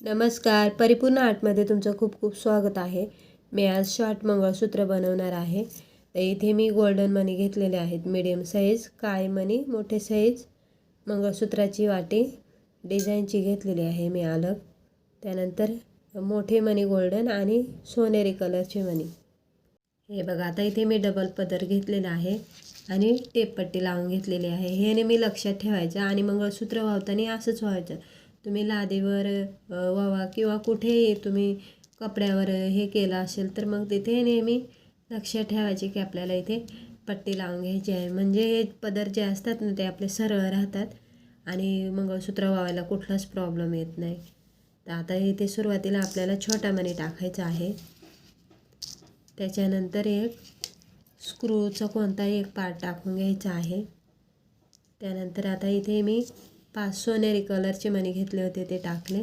नमस्कार. परिपूर्ण आर्टमध्ये तुमचं खूप खूप स्वागत आहे. मी आज शॉर्ट मंगळसूत्र बनवणार आहे. तर इथे मी गोल्डन मनी घेतलेले आहेत. मीडियम साईज काळे मनी मोठे साईज मंगळसूत्राची वाटी डिझाईनची घेतलेली आहे मी अलग. त्यानंतर मोठे मनी गोल्डन आणि सोनेरी कलरचे मनी. हे बघा आता इथे मी डबल पदर घेतलेला आहे आणि टेपपट्टी लावून घेतलेली आहे. हे नेहमी लक्षात ठेवायचं आणि मंगळसूत्र वाहताना असंच व्हायचं. तुम्ही लादीवर अ, वावा किंवा कुठेही तुम्ही कपड्यावर हे केलं असेल तर मग तिथे नेहमी लक्षात ठेवायचे की आपल्याला इथे पट्टी लावून घ्यायची आहे. म्हणजे हे पदर जे असतात ना ते आपले सरळ राहतात आणि मंगळसूत्र वावायला कुठलाच प्रॉब्लेम येत नाही. तर आता इथे सुरुवातीला आपल्याला छोटा मणी टाकायचा आहे. त्याच्यानंतर एक स्क्रूचा कोणताही एक पार्ट टाकून घ्यायचा आहे. त्यानंतर आता इथे मी पाच सोनेरी कलरचे मणी घेतले होते ते टाकले.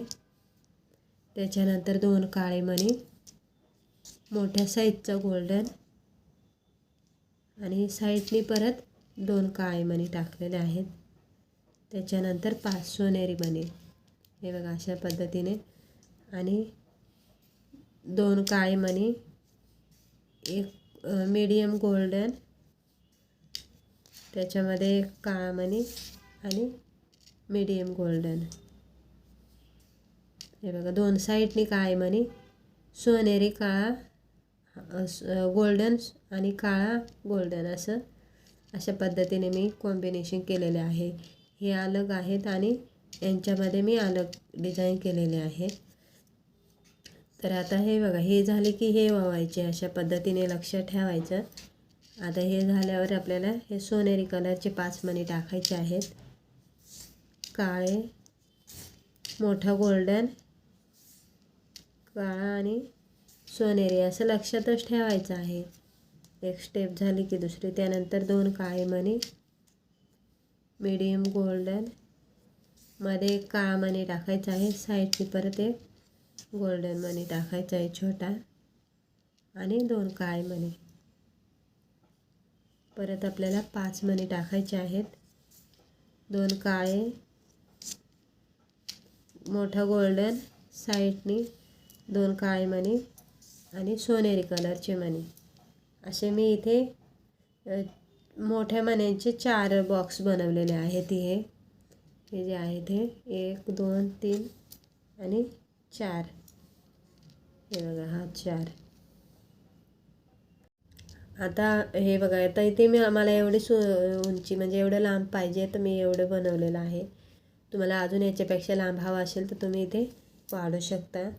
त्याच्यानंतर दोन काळे मणी मोठ्या साईजचं गोल्डन आणि साईडनी परत दोन काळे मणी टाकलेले आहेत. त्याच्यानंतर पाच सोनेरी मणी. हे बघा अशा पद्धतीने. आणि दोन काळे मणी एक मीडियम गोल्डन त्याच्यामध्ये एक काळा मणी आणि मीडियम गोल्डन. हे बघा दोन साईडनी काय म्हणे. सोनेरी काळा गोल्डन आणि काळा गोल्डन असं. अशा पद्धतीने मी कॉम्बिनेशन केलेले आहे. हे अलग आहेत आणि यांच्यामध्ये मी अलग डिझाईन केलेले आहे. तर आता हे बघा हे झाले की हे वावायचे अशा पद्धतीने लक्षात ठेवायचं. आता हे झाल्यावर आपल्याला हे सोनेरी कलरचे पाच मणी टाकायचे आहेत. काळे मोठा गोल्डन काळा आणि सोनेरी असं लक्षातच ठेवायचं आहे. एक स्टेप झाली की दुसरी. त्यानंतर दोन काळे मणी मीडियम गोल्डनमध्ये एक काळा मणी टाकायचा आहे. साईडची परत एक गोल्डन मनी टाकायचा आहे छोटा. आणि दोन काळे मणी. परत आपल्याला पाच मणी टाकायचे आहेत. दोन काळे मोठा गोल्डन साईडनी दोन काळे मणी आणि सोनेरी कलरचे मणी. असे मी इथे मोठ्या मण्यांचे चार बॉक्स बनवलेले आहेत हे हे जे आहे हे एक दोन तीन आणि चार. हे बघा हा चार. आता हे बघा आता इथे मी आम्हाला एवढी सु उंची म्हणजे एवढं लांब पाहिजे तर मी एवढं बनवलेलं आहे. तुम्हाला अजून याच्यापेक्षा लांब हवा असेल तर तुम्ही इथे वाढू शकता.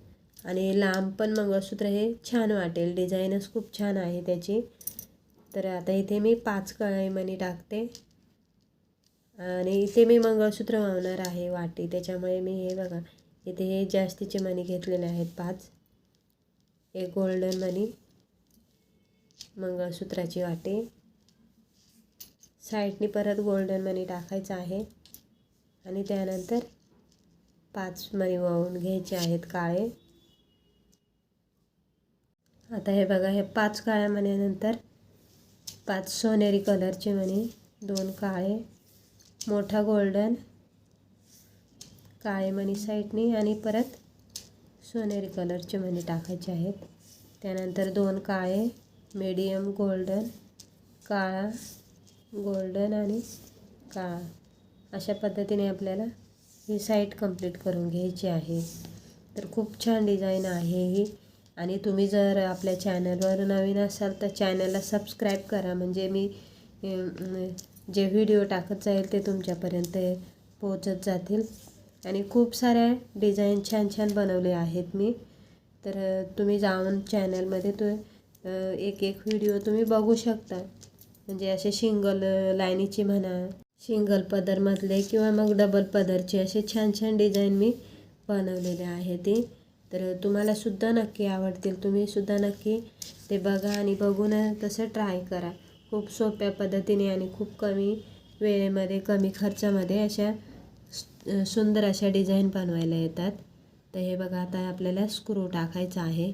आणि लांब पण मंगळसूत्र हे छान वाटेल. डिझाईनच खूप छान आहे त्याची. तर आता इथे मी पाच कळाई मणी टाकते. आणि इथे मी मंगळसूत्र वावणार आहे वाटी. त्याच्यामुळे मी हे बघा इथे हे जास्तीचे मणी घेतलेले आहेत पाच. एक गोल्डन मणी मंगळसूत्राची वाटी. साईडनी परत गोल्डन मनी टाकायचं आहे. आणि त्यानंतर पाच मणी वाहून घ्यायचे आहेत काळे. आता हे बघा हे पाच काळ्या मण्यानंतर पाच सोनेरी कलरचे मणी दोन काळे मोठा गोल्डन काळे मणी साईडनी आणि परत सोनेरी कलरचे मणी टाकायचे आहेत. त्यानंतर दोन काळे मीडियम गोल्डन काळा गोल्डन आणि काळा. अशा पद्धतीने आपल्याला ही साईट कंप्लीट करून घ्यायची आहे. तर खूप छान डिझाईन आहे ही. आणि तुम्ही जर आपल्या चॅनलवर नवीन असाल तर चॅनलला सबस्क्राईब करा. म्हणजे मी जे व्हिडिओ टाकत जाईल ते तुमच्यापर्यंत पोहोचत जातील. आणि खूप साऱ्या डिझाईन छान छान बनवले आहेत मी. तर तुम्ही जाऊन चॅनलमध्ये तो एक एक व्हिडिओ तुम्ही बघू शकता. म्हणजे असे शिंगल लाईनीची म्हणा शिंगल पदरमधले किंवा मग डबल पदरचे असे छान छान डिझाईन मी बनवलेले आहे ते. तर तुम्हाला सुद्धा नक्की आवडतील. तुम्ही सुद्धा नक्की ते बघा आणि बघून तसं ट्राय करा. खूप सोप्या पद्धतीने आणि खूप कमी वेळेमध्ये कमी खर्चामध्ये अशा सुंदर अशा डिझाईन बनवायला येतात. तर हे बघा आता आपल्याला स्क्रू टाकायचा आहे.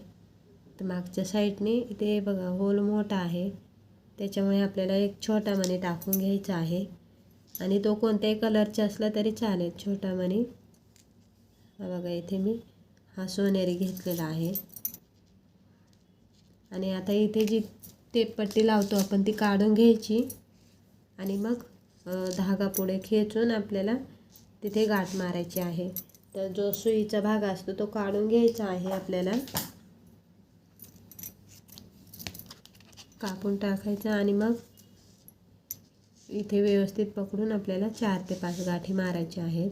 तर मागच्या साईडने इथे बघा होल मोठा आहे. त्याच्यामुळे आपल्याला एक छोटा मणी टाकून घ्यायचा आहे. आणि तो कोणत्याही कलरचा असला तरी चालेल छोटा मणी. हा बघा इथे मी हा सोनेरी घेतलेला आहे. आणि आता इथे जी टेपपट्टी लावतो आपण ती काढून घ्यायची. आणि मग धागा पुढे खेचून आपल्याला तिथे गाठ मारायची आहे. तर जो सुईचा भाग असतो तो काढून घ्यायचा आहे आपल्याला. कापून टाकायचा आणि मग इथे व्यवस्थित पकडून आपल्याला चार ते पाच गाठी मारायच्या आहेत.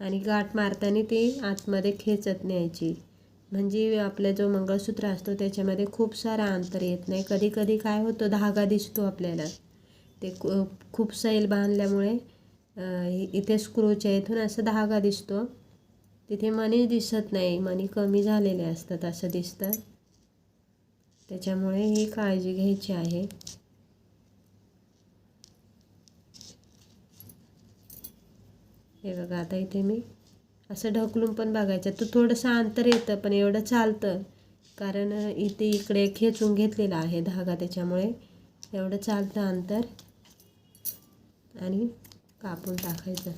आणि गाठ मारताना ती आतमध्ये खेचत न्यायची. म्हणजे आपला जो मंगळसूत्र असतो त्याच्यामध्ये खूप सारा अंतर येत नाही. कधी कधी काय होतं धागा दिसतो आपल्याला. ते खूप सैल बांधल्यामुळे इथे स्क्रूच्या इथून असं धागा दिसतो. तिथे मणी दिसत नाही. मणी कमी झालेले असतात असं दिसतं. त्याच्यामुळे ही काळजी घ्यायची आहे. हे बघा आता इथे मी असं ढकलून पण बघायचं. तू थोडंसं अंतर येतं पण एवढं चालतं. कारण इथे इकडे खेचून घेतलेला आहे धागा त्याच्यामुळे एवढं चालतं अंतर. आणि कापून टाकायचं.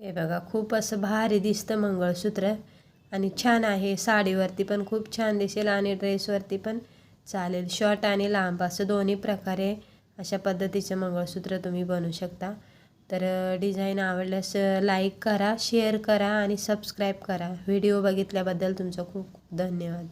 हे बघा खूप असं भारी दिसतं मंगळसूत्र. आणि छान आहे. साडीवरती पण खूप छान दिसेल आणि ड्रेसवरती पण चालेल. शॉर्ट आणि लांब असं दोन्ही प्रकारे अशा पद्धतीचं मंगळसूत्र तुम्ही बनवू शकता. तर डिझाईन आवडल्यास लाईक करा शेअर करा आणि सबस्क्राईब करा. व्हिडिओ बघितल्याबद्दल तुमचं खूप खूप धन्यवाद.